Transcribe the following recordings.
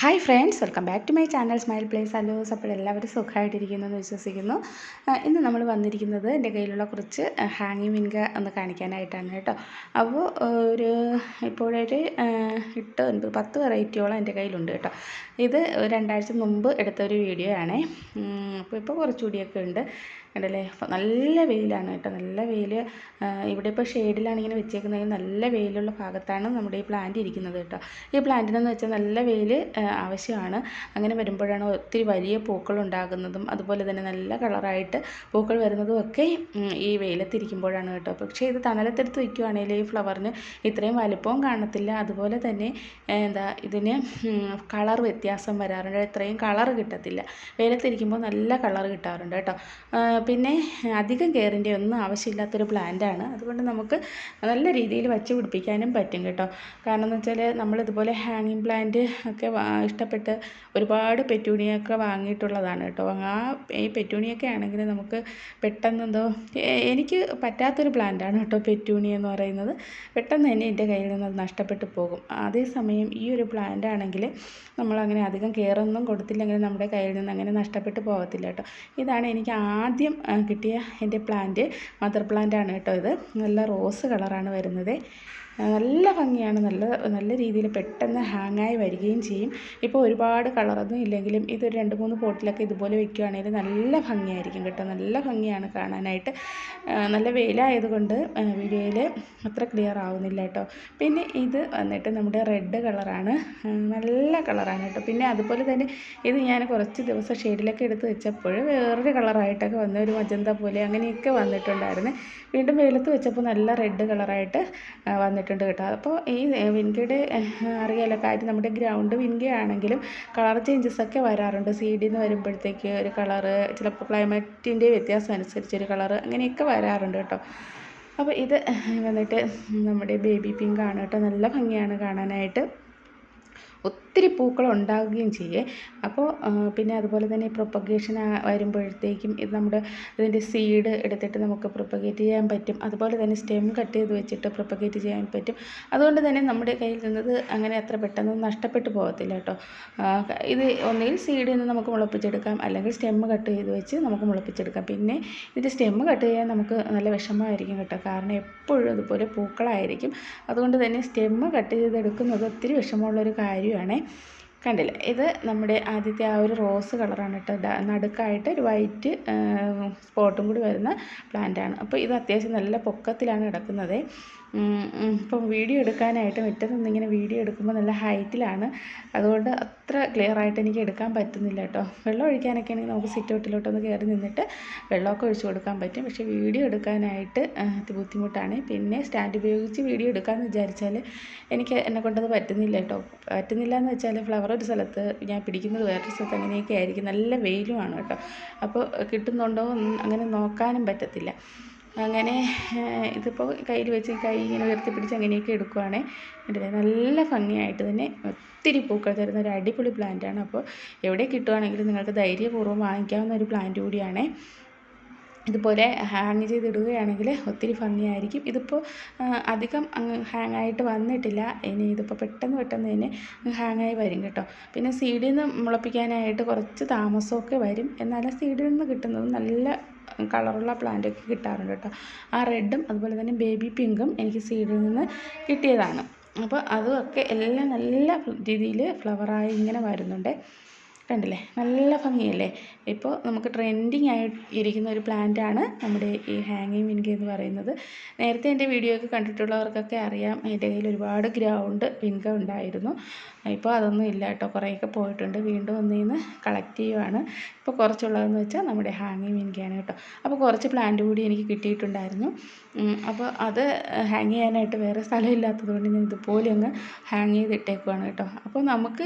Hi friends welcome back to my channel smile place allows അപ്പോൾ എല്ലാവരും സുഖമായിട്ടിരിക്കുന്നു എന്ന് വിശ്വസിക്കുന്നു ഇന്ന് നമ്മൾ വന്നിരിക്കുന്നത് എന്റെ കയ്യിലുള്ള കുറച്ച് ഹാങ്ങിങ് മിൻക ഒന്ന് കാണിക്കാനായിട്ടാണ് കേട്ടോ. അപ്പോൾ ഒരു ഇപ്പോഴൊരു എട്ട് ഒൻപത് പത്ത് വെറൈറ്റിയോളം എന്റെ കയ്യിലുണ്ട് കേട്ടോ. ഇത് രണ്ടാഴ്ച മുമ്പ് എടുത്ത ഒരു വീഡിയോ ആണേ അപ്പോൾ ഇപ്പോൾ കുറച്ചുകൂടിയൊക്കെ ഉണ്ട്. കണ്ടല്ലേ? നല്ല വെയിലാണ് കേട്ടോ. നല്ല വെയിൽ ഇവിടെ ഇപ്പോൾ ഷെയ്ഡിലാണ് ഇങ്ങനെ വെച്ചേക്കുന്നത്. നല്ല വെയിലുള്ള ഭാഗത്താണ് നമ്മുടെ ഈ പ്ലാന്റ് ഇരിക്കുന്നത് കേട്ടോ. ഈ പ്ലാന്റിനെന്ന് വെച്ചാൽ നല്ല വെയിൽ ആവശ്യമാണ്. അങ്ങനെ വരുമ്പോഴാണ് ഒത്തിരി വലിയ പൂക്കൾ ഉണ്ടാകുന്നതും അതുപോലെ തന്നെ നല്ല കളറായിട്ട് പൂക്കൾ വരുന്നതും ഒക്കെ ഈ വെയിലത്തിരിക്കുമ്പോഴാണ് കേട്ടോ. പക്ഷേ ഇത് തണലത്തെടുത്ത് വയ്ക്കുവാണെങ്കിൽ ഈ ഫ്ലവറിന് ഇത്രയും വലിപ്പവും കാണത്തില്ല. അതുപോലെ തന്നെ എന്താ ഇതിന് കളർ വ്യത്യാസം വരാറുണ്ട്. ഇത്രയും കളർ കിട്ടത്തില്ല. വെയിലത്തിരിക്കുമ്പോൾ നല്ല കളർ കിട്ടാറുണ്ട് കേട്ടോ. പിന്നെ അധികം കെയറിന്റെ ഒന്നും ആവശ്യമില്ലാത്തൊരു പ്ലാന്റാണ്. അതുകൊണ്ട് നമുക്ക് നല്ല രീതിയിൽ വച്ച് പിടിപ്പിക്കാനും പറ്റും കേട്ടോ. കാരണം എന്ന് വെച്ചാൽ നമ്മളിതുപോലെ ഹാങ്ങിങ് പ്ലാന്റ് ഒക്കെ ഇഷ്ടപ്പെട്ട് ഒരുപാട് പെറ്റൂണിയൊക്കെ വാങ്ങിയിട്ടുള്ളതാണ് കേട്ടോ. ആ ഈ പെറ്റൂണിയൊക്കെ ആണെങ്കിൽ നമുക്ക് പെട്ടെന്ന് എന്തോ എനിക്ക് പറ്റാത്തൊരു പ്ലാന്റാണ് കേട്ടോ പെറ്റൂണി എന്ന് പറയുന്നത്. പെട്ടെന്ന് തന്നെ എന്റെ കയ്യിൽ നിന്ന് അത് നഷ്ടപ്പെട്ടു പോകും. അതേസമയം ഈ ഒരു പ്ലാന്റ് ആണെങ്കിൽ നമ്മളങ്ങനെ അധികം കെയറൊന്നും കൊടുത്തില്ലെങ്കിൽ നമ്മുടെ കയ്യിൽ നിന്ന് അങ്ങനെ നഷ്ടപ്പെട്ടു പോകത്തില്ല കേട്ടോ. ഇതാണ് എനിക്ക് ആദ്യം കിട്ടിയ എന്റെ പ്ലാന്റ് മദർ പ്ലാന്റ് ആണ് കേട്ടോ ഇത്. നല്ല റോസ് കളറാണ് വരുന്നത്. നല്ല ഭംഗിയാണ്. നല്ല നല്ല രീതിയിൽ പെട്ടെന്ന് ഹാങ്ങായി വരികയും ചെയ്യും. ഇപ്പോൾ ഒരുപാട് കളറൊന്നും ഇല്ലെങ്കിലും ഇത് രണ്ട് മൂന്ന് പോട്ടിലൊക്കെ ഇതുപോലെ വെക്കുകയാണെങ്കിൽ നല്ല ഭംഗിയായിരിക്കും കേട്ടോ. നല്ല ഭംഗിയാണ് കാണാനായിട്ട്. നല്ല വെയിലായതുകൊണ്ട് വീഡിയോയിൽ അത്ര ക്ലിയർ ആവുന്നില്ല കേട്ടോ. പിന്നെ ഇത് വന്നിട്ട് നമ്മുടെ റെഡ് കളറാണ്. നല്ല കളറാണ് കേട്ടോ. പിന്നെ അതുപോലെ തന്നെ ഇത് ഞാൻ കുറച്ച് ദിവസം ഷെയ്ഡിലൊക്കെ എടുത്ത് വെച്ചപ്പോൾ വേറൊരു കളറായിട്ടൊക്കെ വന്ന ഒരു മജന്ത പോലെ അങ്ങനെയൊക്കെ വന്നിട്ടുണ്ടായിരുന്നു. വീണ്ടും വെയിലത്ത് വെച്ചപ്പോൾ നല്ല റെഡ് കളറായിട്ട് വന്നിട്ടുണ്ട് കേട്ടോ. അപ്പോൾ ഈ വിൻകയുടെ അറിയാലോ കാര്യം നമ്മുടെ ഗ്രൗണ്ട് വിൻകയാണെങ്കിലും കളർ ചേഞ്ചസ് ഒക്കെ വരാറുണ്ട്. സീഡിൽ നിന്ന് വരുമ്പോഴത്തേക്ക് ഒരു കളറ് ചിലപ്പോൾ ക്ലൈമറ്റിന്റെ വ്യത്യാസം അനുസരിച്ച് ഒരു കളറ് അങ്ങനെയൊക്കെ വരാറുണ്ട് കേട്ടോ. അപ്പോൾ ഇത് വന്നിട്ട് നമ്മുടെ ബേബി പിങ്ക് ആണ് കേട്ടോ. നല്ല ഭംഗിയാണ് കാണാനായിട്ട്. ഒത്തിരി പൂക്കൾ ഉണ്ടാവുകയും ചെയ്യേ. അപ്പോൾ പിന്നെ അതുപോലെ തന്നെ പ്രൊപ്പഗേഷൻ വരുമ്പോഴത്തേക്കും ഇത് നമ്മുടെ ഇതിന്റെ സീഡ് എടുത്തിട്ട് നമുക്ക് പ്രൊപ്പഗേറ്റ് ചെയ്യാൻ പറ്റും. അതുപോലെ തന്നെ സ്റ്റെം കട്ട് ചെയ്ത് വെച്ചിട്ട് പ്രൊപ്പഗേറ്റ് ചെയ്യാൻ പറ്റും. അതുകൊണ്ട് തന്നെ നമ്മുടെ കയ്യിൽ നിന്നത് അങ്ങനെ അത്ര പെട്ടെന്ന് നഷ്ടപ്പെട്ടു പോകത്തില്ല കേട്ടോ. ഇത് ഒന്നുകിൽ സീഡിൽ നിന്ന് നമുക്ക് മുളപ്പിച്ചെടുക്കാം. അല്ലെങ്കിൽ സ്റ്റെം കട്ട് ചെയ്ത് വെച്ച് നമുക്ക് മുളപ്പിച്ചെടുക്കാം. പിന്നെ ഇതിന്റെ സ്റ്റെം കട്ട് ചെയ്യാൻ നമുക്ക് നല്ല വിഷമമായിരിക്കും കേട്ടോ. കാരണം എപ്പോഴും അതുപോലെ പൂക്കളായിരിക്കും. അതുകൊണ്ട് തന്നെ സ്റ്റെം കട്ട് ചെയ്തെടുക്കുന്നത് ഒത്തിരി വിഷമമുള്ളൊരു കാര്യമാണ്. കണ്ടില്ലേ? ഇത് നമ്മുടെ ആദ്യത്തെ ആ ഒരു റോസ് കളറാണ് കേട്ടോ. നടുക്കായിട്ട് ഒരു വൈറ്റ് സ്പോട്ടും കൂടി വരുന്ന പ്ലാന്റാണ്. അപ്പോൾ ഇത് അത്യാവശ്യം നല്ല പൊക്കത്തിലാണ് കിടക്കുന്നത്. ഇപ്പം വീഡിയോ എടുക്കാനായിട്ട് മുറ്റത്ത് നിന്നിങ്ങനെ വീഡിയോ എടുക്കുമ്പോൾ നല്ല ഹൈറ്റിലാണ്. അതുകൊണ്ട് അത്ര ക്ലിയർ ആയിട്ട് എനിക്ക് എടുക്കാൻ പറ്റുന്നില്ല കേട്ടോ. വെള്ളം ഒഴിക്കാനൊക്കെ ആണെങ്കിൽ നമുക്ക് സിറ്റ് ഔട്ടിലോട്ടൊന്ന് കയറി നിന്നിട്ട് വെള്ളമൊക്കെ ഒഴിച്ചു കൊടുക്കാൻ പറ്റും. പക്ഷേ വീഡിയോ എടുക്കാനായിട്ട് ബുദ്ധിമുട്ടാണ്. പിന്നെ സ്റ്റാൻഡ് ഉപയോഗിച്ച് വീഡിയോ എടുക്കാമെന്ന് വിചാരിച്ചാൽ എനിക്ക് എന്നെ കൊണ്ടത് പറ്റുന്നില്ല കേട്ടോ. പറ്റുന്നില്ല എന്ന് വെച്ചാൽ ഫ്ലവർ ഒരു സ്ഥലത്ത് ഞാൻ പിടിക്കുന്നത് വേറൊരു സ്ഥലത്ത് അങ്ങനെയൊക്കെ ആയിരിക്കും. നല്ല വെയിലുമാണ് കേട്ടോ. അപ്പോൾ കിട്ടുന്നുണ്ടോ അങ്ങനെ നോക്കാനും പറ്റത്തില്ല. അങ്ങനെ ഇതിപ്പോൾ കയ്യിൽ വെച്ച് കൈ ഇങ്ങനെ ഉയർത്തി പിടിച്ച് അങ്ങനെയൊക്കെ എടുക്കുവാണേ. എന്നിട്ട് നല്ല ഭംഗിയായിട്ട് തന്നെ ഒത്തിരി പൂക്കൾ തരുന്ന ഒരു അടിപൊളി പ്ലാന്റാണ് അപ്പോൾ എവിടെ കിട്ടുവാണെങ്കിലും നിങ്ങൾക്ക് ധൈര്യപൂർവം വാങ്ങിക്കാവുന്ന ഒരു പ്ലാന്റ് കൂടിയാണേ. ഇതുപോലെ ഹാങ് ചെയ്തിടുകയാണെങ്കിൽ ഒത്തിരി ഭംഗിയായിരിക്കും. ഇതിപ്പോൾ അധികം അങ്ങ് ഹാങ് ആയിട്ട് വന്നിട്ടില്ല. ഇനി ഇതിപ്പോൾ പെട്ടെന്ന് പെട്ടെന്ന് തന്നെ ഹാങ്ങായി വരും കേട്ടോ. പിന്നെ സീഡിൽ നിന്ന് മുളപ്പിക്കാനായിട്ട് കുറച്ച് താമസമൊക്കെ വരും. എന്നാലും സീഡിൽ നിന്ന് കിട്ടുന്നത് നല്ല കളറുള്ള പ്ലാന്റൊക്കെ കിട്ടാറുണ്ട് കേട്ടോ. ആ റെഡും അതുപോലെ തന്നെ ബേബി പിങ്കും എനിക്ക് സീഡിൽ നിന്ന് കിട്ടിയതാണ്. അപ്പോൾ അതുമൊക്കെ എല്ലാം നല്ല രീതിയിൽ ഫ്ലവറായി ഇങ്ങനെ വരുന്നുണ്ട്. കണ്ടില്ലേ? നല്ല ഭംഗിയല്ലേ? ഇപ്പോൾ നമുക്ക് ട്രെൻഡിങ് ആയി ഇരിക്കുന്ന ഒരു ആണ് നമ്മുടെ ഈ ഹാങ്ങിങ് വിൻക എന്ന് പറയുന്നത്. നേരത്തെ എന്റെ വീഡിയോ ഒക്കെ കണ്ടിട്ടുള്ളവർക്കൊക്കെ അറിയാം എന്റെ കയ്യിൽ ഒരുപാട് ഗ്രൗണ്ട് വിൻക ഉണ്ടായിരുന്നു. ഇപ്പോൾ അതൊന്നും ഇല്ല കേട്ടോ. കുറേയൊക്കെ പോയിട്ടുണ്ട്. വീണ്ടും ഒന്നിൽ നിന്ന് കളക്ട് ചെയ്യുവാണ്. ഇപ്പോൾ കുറച്ചുള്ളതെന്ന് വെച്ചാൽ നമ്മുടെ ഹാങ്ങിങ് വിൻകയാണ് കേട്ടോ. അപ്പോൾ കുറച്ച് പ്ലാന്റ് കൂടി എനിക്ക് കിട്ടിയിട്ടുണ്ടായിരുന്നു. അപ്പോൾ അത് ഹാങ് ചെയ്യാനായിട്ട് വേറെ സ്ഥലം ഇല്ലാത്തത് കൊണ്ട് ഞാൻ ഇതുപോലെ അങ്ങ് ഹാങ് ചെയ്തിട്ടേക്കുവാണ് കേട്ടോ. അപ്പോൾ നമുക്ക്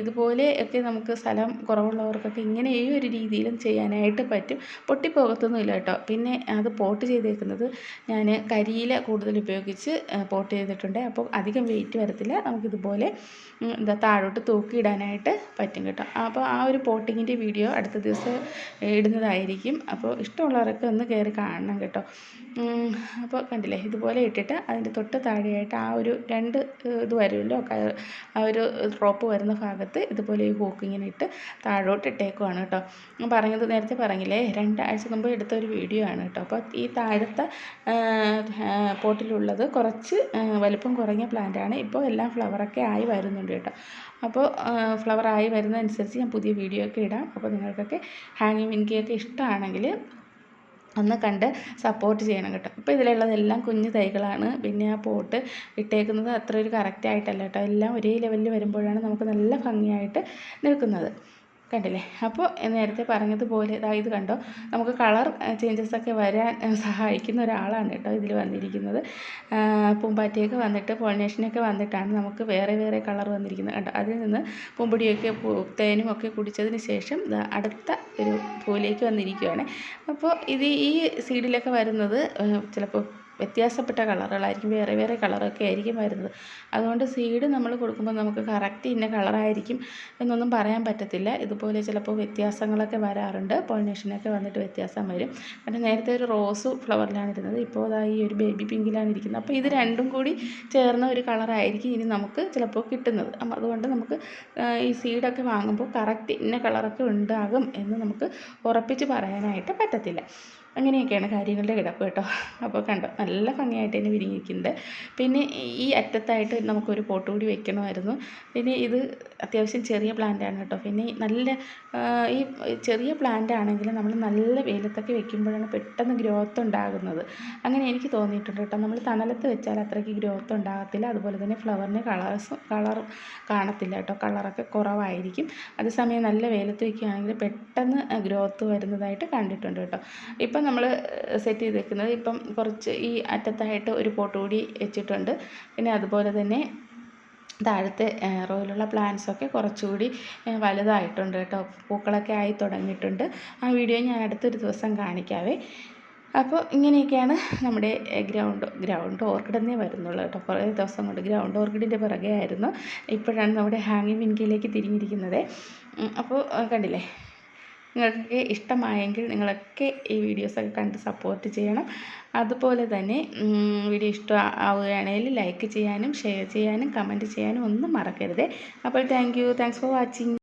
ഇതുപോലെ ഒക്കെ നമുക്ക് സ്ഥലം കുറവുള്ളവർക്കൊക്കെ ഇങ്ങനെ ഈ ഒരു രീതിയിലും ചെയ്യാനായിട്ട് പറ്റും. പൊട്ടിപ്പോകത്തൊന്നുമില്ല കേട്ടോ. പിന്നെ അത് പോട്ട് ചെയ്തേക്കുന്നത് ഞാൻ കരിയില കൂടുതൽ ഉപയോഗിച്ച് പോട്ട് ചെയ്തിട്ടുണ്ട്. അപ്പോൾ അധികം വെയിറ്റ് വരത്തില്ല. നമുക്കിതുപോലെ എന്താ താഴോട്ട് തൂക്കിയിടാനായിട്ട് പറ്റും കേട്ടോ. അപ്പോൾ ആ ഒരു പോട്ടിങ്ങിന്റെ വീഡിയോ അടുത്ത ദിവസം ഇടുന്നതായിരിക്കും. അപ്പോൾ ഇഷ്ടമുള്ളവരൊക്കെ ഒന്ന് കയറി കാണണം കേട്ടോ. അപ്പോൾ കണ്ടില്ലേ ഇതുപോലെ ഇട്ടിട്ട് അതിന്റെ തൊട്ട് താഴെയായിട്ട് ആ ഒരു രണ്ട് ഇത് വരുമല്ലോ ആ ഒരു ഡ്രോപ്പ് വരുന്ന ഭാഗത്ത് ഇതുപോലെ ഈ ഹൂക്ക് ഇട്ട് താഴോട്ട് ഇട്ടേക്കുവാണ് കേട്ടോ. ഞാൻ പറഞ്ഞത് നേരത്തെ പറഞ്ഞില്ലേ രണ്ടാഴ്ച മുമ്പ് എടുത്ത ഒരു വീഡിയോ ആണ് കേട്ടോ. അപ്പോൾ ഈ താഴത്തെ പോട്ടിലുള്ളത് കുറച്ച് വലുപ്പം കുറഞ്ഞ പ്ലാന്റാണ് ഇപ്പോൾ എല്ലാം ഫ്ലവറൊക്കെ ആയി വരുന്നുണ്ട് കേട്ടോ. അപ്പോൾ ഫ്ലവർ ആയി വരുന്നതനുസരിച്ച് ഞാൻ പുതിയ വീഡിയോ ഒക്കെ ഇടാം. അപ്പോൾ നിങ്ങൾക്കൊക്കെ ഹാങ്ങിങ് വിൻകിയൊക്കെ ഇഷ്ടമാണെങ്കിൽ ഒന്ന് കണ്ട് സപ്പോർട്ട് ചെയ്യണം കേട്ടോ. ഇപ്പോൾ ഇതിലുള്ളതെല്ലാം കുഞ്ഞു തൈകളാണ്. പിന്നെ ആ പോട്ട് ഇട്ടേക്കുന്നത് അത്ര ഒരു കറക്റ്റ് ആയിട്ടല്ല കേട്ടോ. എല്ലാം ഒരേ ലെവലിൽ വരുമ്പോഴാണ് നമുക്ക് നല്ല ഭംഗിയായിട്ട് നിൽക്കുന്നത്. കണ്ടില്ലേ? അപ്പോൾ നേരത്തെ പറഞ്ഞതുപോലെ ഇതാ ഇത് കണ്ടോ? നമുക്ക് കളർ ചേഞ്ചസൊക്കെ വരാൻ സഹായിക്കുന്ന ഒരാളാണ് കേട്ടോ ഇതിൽ വന്നിരിക്കുന്നത്. പൂമ്പാറ്റയൊക്കെ വന്നിട്ട് പോളിനേഷനൊക്കെ വന്നിട്ടാണ് നമുക്ക് വേറെ വേറെ കളർ വന്നിരിക്കുന്നത്. കണ്ടോ? അതിൽ നിന്ന് പൂമ്പൊടിയൊക്കെ തേനും ഒക്കെ കുടിച്ചതിന് ശേഷം അടുത്ത ഒരു പൂവിലേക്ക് വന്നിരിക്കുകയാണ് അപ്പോൾ ഇത് ഈ സീഡിലൊക്കെ വരുന്നത് ചിലപ്പോൾ വ്യത്യാസപ്പെട്ട കളറുകളായിരിക്കും വേറെ വേറെ കളറൊക്കെ ആയിരിക്കും വരുന്നത്. അതുകൊണ്ട് സീഡ് നമ്മൾ കൊടുക്കുമ്പോൾ നമുക്ക് കറക്റ്റ് ഇന്ന കളറായിരിക്കും എന്നൊന്നും പറയാൻ പറ്റത്തില്ല. ഇതുപോലെ ചിലപ്പോൾ വ്യത്യാസങ്ങളൊക്കെ വരാറുണ്ട്. പോളിനേഷനൊക്കെ വന്നിട്ട് വ്യത്യാസം വരും. കാരണം നേരത്തെ ഒരു റോസ് ഫ്ലവറിലാണ് ഇരുന്നത്. ഇപ്പോൾ അതാ ഈ ഒരു ബേബി പിങ്കിലാണ് ഇരിക്കുന്നത്. അപ്പോൾ ഇത് രണ്ടും കൂടി ചേർന്ന ഒരു കളറായിരിക്കും ഇനി നമുക്ക് ചിലപ്പോൾ കിട്ടുന്നത്. അതുകൊണ്ട് നമുക്ക് ഈ സീഡൊക്കെ വാങ്ങുമ്പോൾ കറക്റ്റ് ഇന്ന കളറൊക്കെ ഉണ്ടാകും എന്ന് നമുക്ക് ഉറപ്പിച്ച് പറയാനായിട്ട് പറ്റത്തില്ല. അങ്ങനെയൊക്കെയാണ് കാര്യങ്ങളുടെ കിടപ്പ് കേട്ടോ. അപ്പോൾ കണ്ടോ? നല്ല ഭംഗിയായിട്ട് തന്നെ വിരിഞ്ഞിരിക്കുന്നത് പിന്നെ ഈ അറ്റത്തായിട്ട് നമുക്കൊരു പോട്ട് കൂടി വെക്കണമായിരുന്നു. പിന്നെ ഇത് അത്യാവശ്യം ചെറിയ പ്ലാന്റാണ് കേട്ടോ. പിന്നെ നല്ല ഈ ചെറിയ പ്ലാന്റ് ആണെങ്കിൽ നമ്മൾ നല്ല വെയിലത്തൊക്കെ വെക്കുമ്പോഴാണ് പെട്ടെന്ന് ഗ്രോത്ത് ഉണ്ടാകുന്നത്. അങ്ങനെ എനിക്ക് തോന്നിയിട്ടുണ്ട് കേട്ടോ. നമ്മൾ തണലത്ത് വെച്ചാൽ അത്രയ്ക്ക് ഗ്രോത്ത് ഉണ്ടാകത്തില്ല. അതുപോലെ തന്നെ ഫ്ലവറിന് കളേഴ്സും കളർ കാണത്തില്ല കേട്ടോ. കളറൊക്കെ കുറവായിരിക്കും. അതേസമയം നല്ല വെയിലത്ത് വയ്ക്കുകയാണെങ്കിൽ പെട്ടെന്ന് ഗ്രോത്ത് വരുന്നതായിട്ട് കണ്ടിട്ടുണ്ട് കേട്ടോ. ഇപ്പം നമ്മൾ സെറ്റ് ചെയ്ത് വെക്കുന്നത് ഇപ്പം കുറച്ച് ഈ അറ്റത്തായിട്ട് ഒരു പോട്ട് കൂടി വെച്ചിട്ടുണ്ട്. പിന്നെ അതുപോലെ തന്നെ താഴത്തെ റോയിലുള്ള പ്ലാന്റ്സൊക്കെ കുറച്ചുകൂടി വലുതായിട്ടുണ്ട് കേട്ടോ. പൂക്കളൊക്കെ ആയി തുടങ്ങിയിട്ടുണ്ട്. ആ വീഡിയോ ഞാൻ അടുത്തൊരു ദിവസം കാണിക്കാവേ. അപ്പോൾ ഇങ്ങനെയൊക്കെയാണ് നമ്മുടെ ഗ്രൗണ്ട് ഗ്രൗണ്ട് ഓർക്കിഡ് തന്നെ വരുന്നുള്ളൂ കേട്ടോ. കുറേ ദിവസം കൊണ്ട് ഗ്രൗണ്ട് ഓർക്കിഡിന്റെ പിറകെ ആയിരുന്നു ഇപ്പോഴാണ് നമ്മുടെ ഹാങ്ങിങ് മിൻകിയിലേക്ക് തിരിഞ്ഞിരിക്കുന്നത്. അപ്പോൾ കണ്ടില്ലേ? നിങ്ങൾക്ക് ഇഷ്ടമായെങ്കിൽ നിങ്ങളൊക്കെ ഈ വീഡിയോസൊക്കെ കണ്ട് സപ്പോർട്ട് ചെയ്യണം. അതുപോലെ തന്നെ വീഡിയോ ഇഷ്ടം ആവുകയാണെങ്കിൽ ലൈക്ക് ചെയ്യാനും ഷെയർ ചെയ്യാനും കമന്റ് ചെയ്യാനും ഒന്നും മറക്കരുത്. അപ്പോൾ thank you thanks for watching